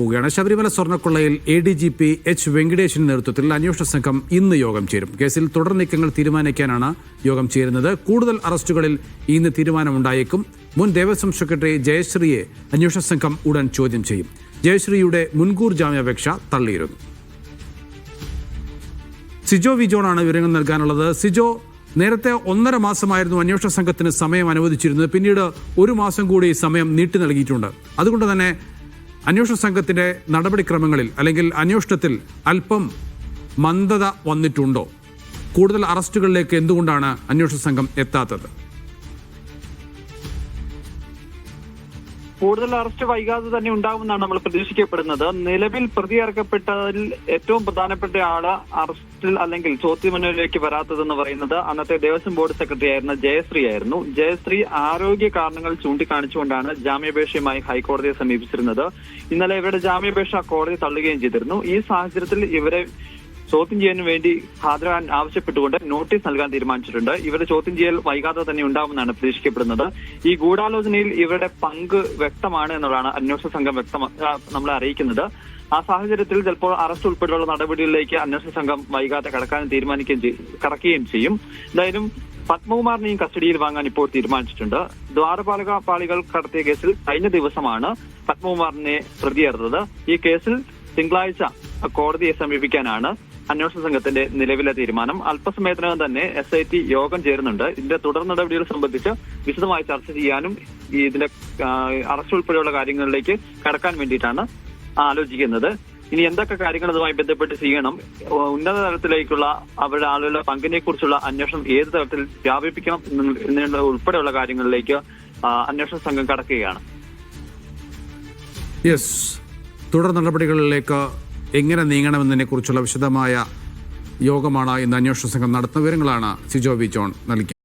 പോവുകയാണ്. Sabarimala സ്വർണക്കൊള്ളയിൽ A D G P H വെങ്കടേഷിന്റെ നേതൃത്വത്തിൽ അന്വേഷണ സംഘം ഇന്ന് യോഗം ചേരും. കേസിൽ തുടർ നീക്കങ്ങൾ തീരുമാനിക്കാനാണ് യോഗം ചേരുന്നത്. കൂടുതൽ അറസ്റ്റുകളിൽ ഇന്ന് തീരുമാനമുണ്ടായേക്കും. മുൻ ദേവസ്വം സെക്രട്ടറി ജയശ്രീയെ അന്വേഷണ സംഘം ഉടൻ ചോദ്യം ചെയ്യും. ജയശ്രീയുടെ മുൻകൂർ ജാമ്യാപേക്ഷ തള്ളിയിരുന്നു. സിജോ വിജോണാണ് വിവരങ്ങൾ നൽകാനുള്ളത്. സിജോ നേരത്തെ ഒന്നര മാസമായിരുന്നു അന്വേഷണ സംഘത്തിന് സമയം അനുവദിച്ചിരുന്നത്. പിന്നീട് ഒരു മാസം കൂടി സമയം നീട്ടി നൽകിയിട്ടുണ്ട്. അതുകൊണ്ട് തന്നെ അന്വേഷണ സംഘത്തിന്റെ നടപടിക്രമങ്ങളിൽ അല്ലെങ്കിൽ അന്വേഷണത്തിൽ അല്പം മന്ദത വന്നിട്ടുണ്ടോ? കൂടുതൽ അറസ്റ്റുകളിലേക്ക് എന്തുകൊണ്ടാണ് അന്വേഷണ സംഘം എത്താത്തത്? കൂടുതൽ അറസ്റ്റ് വൈകാതെ തന്നെ ഉണ്ടാകുമെന്നാണ് നമ്മൾ പ്രതീക്ഷിക്കപ്പെടുന്നത്. നിലവിൽ പ്രതി ഇറക്കപ്പെട്ടതിൽ ഏറ്റവും പ്രധാനപ്പെട്ട ആൾ അറസ്റ്റിൽ അല്ലെങ്കിൽ ചോദ്യമുന്നിലേക്ക് വരാത്തതെന്ന് പറയുന്നത് അന്നത്തെ ദേവസ്വം ബോർഡ് സെക്രട്ടറി ആയിരുന്ന ജയശ്രീ ആയിരുന്നു. ജയശ്രീ ആരോഗ്യ കാരണങ്ങൾ ചൂണ്ടിക്കാണിച്ചുകൊണ്ടാണ് ജാമ്യാപേക്ഷയുമായി ഹൈക്കോടതിയെ സമീപിച്ചിരുന്നത്. ഇന്നലെ ഇവരുടെ ജാമ്യാപേക്ഷ കോടതി തള്ളുകയും ചെയ്തിരുന്നു. ഈ സാഹചര്യത്തിൽ ഇവരെ ചോദ്യം ചെയ്യാൻ വേണ്ടി ഹാജരാകാൻ ആവശ്യപ്പെട്ടുകൊണ്ട് നോട്ടീസ് നൽകാൻ തീരുമാനിച്ചിട്ടുണ്ട്. ഇവരുടെ ചോദ്യം ചെയ്യൽ വൈകാതെ തന്നെ ഉണ്ടാവുമെന്നാണ് പ്രതീക്ഷിക്കപ്പെടുന്നത്. ഈ ഗൂഢാലോചനയിൽ ഇവരുടെ പങ്ക് വ്യക്തമാണ് എന്നുള്ളതാണ് അന്വേഷണ സംഘം വ്യക്തം നമ്മളെ അറിയിക്കുന്നത്. ആ സാഹചര്യത്തിൽ ചിലപ്പോൾ അറസ്റ്റ് ഉൾപ്പെടെയുള്ള നടപടികളിലേക്ക് അന്വേഷണ സംഘം വൈകാതെ കടക്കാൻ തീരുമാനിക്കുകയും കടക്കുകയും ചെയ്യും. എന്തായാലും പത്മകുമാറിനെയും കസ്റ്റഡിയിൽ വാങ്ങാൻ ഇപ്പോൾ തീരുമാനിച്ചിട്ടുണ്ട്. ദ്വാരപാലക പാളികൾ കടത്തിയ കേസിൽ കഴിഞ്ഞ ദിവസമാണ് പത്മകുമാറിനെ പ്രതിയേറുന്നത് ഈ കേസിൽ തിങ്കളാഴ്ച കോടതിയെ സമീപിക്കാനാണ് അന്വേഷണ സംഘത്തിന്റെ നിലവിലെ തീരുമാനം. അല്പസമയത്തിനകം തന്നെ എസ് ഐ ടി യോഗം ചേരുന്നുണ്ട്. ഇതിന്റെ തുടർ നടപടികൾ സംബന്ധിച്ച് വിശദമായി ചർച്ച ചെയ്യാനും ഇതിന്റെ അറസ്റ്റ് ഉൾപ്പെടെയുള്ള കാര്യങ്ങളിലേക്ക് കടക്കാൻ വേണ്ടിയിട്ടാണ് ആലോചിക്കുന്നത്. ഇനി എന്തൊക്കെ കാര്യങ്ങൾ അതുമായി ബന്ധപ്പെട്ട് ചെയ്യണം? ഉന്നത തലത്തിലേക്കുള്ള അവരുടെ ആളുകളുടെ പങ്കിനെ കുറിച്ചുള്ള അന്വേഷണം ഏത് തരത്തിൽ വ്യാപിപ്പിക്കണം എന്നുള്ള- എന്നുള്ള ഉൾപ്പെടെയുള്ള കാര്യങ്ങളിലേക്ക് അന്വേഷണ സംഘം കടക്കുകയാണ്. യെസ് തുടർ നടപടികളിലേക്ക് എങ്ങനെ നീങ്ങണമെന്നതിനെ കുറിച്ചുള്ള വിശദമായ യോഗമാണ് ഇന്ന് അന്വേഷണ സംഘം നടത്തുന്ന വിവരങ്ങളാണ് സിജോ വി ജോൺ നൽകി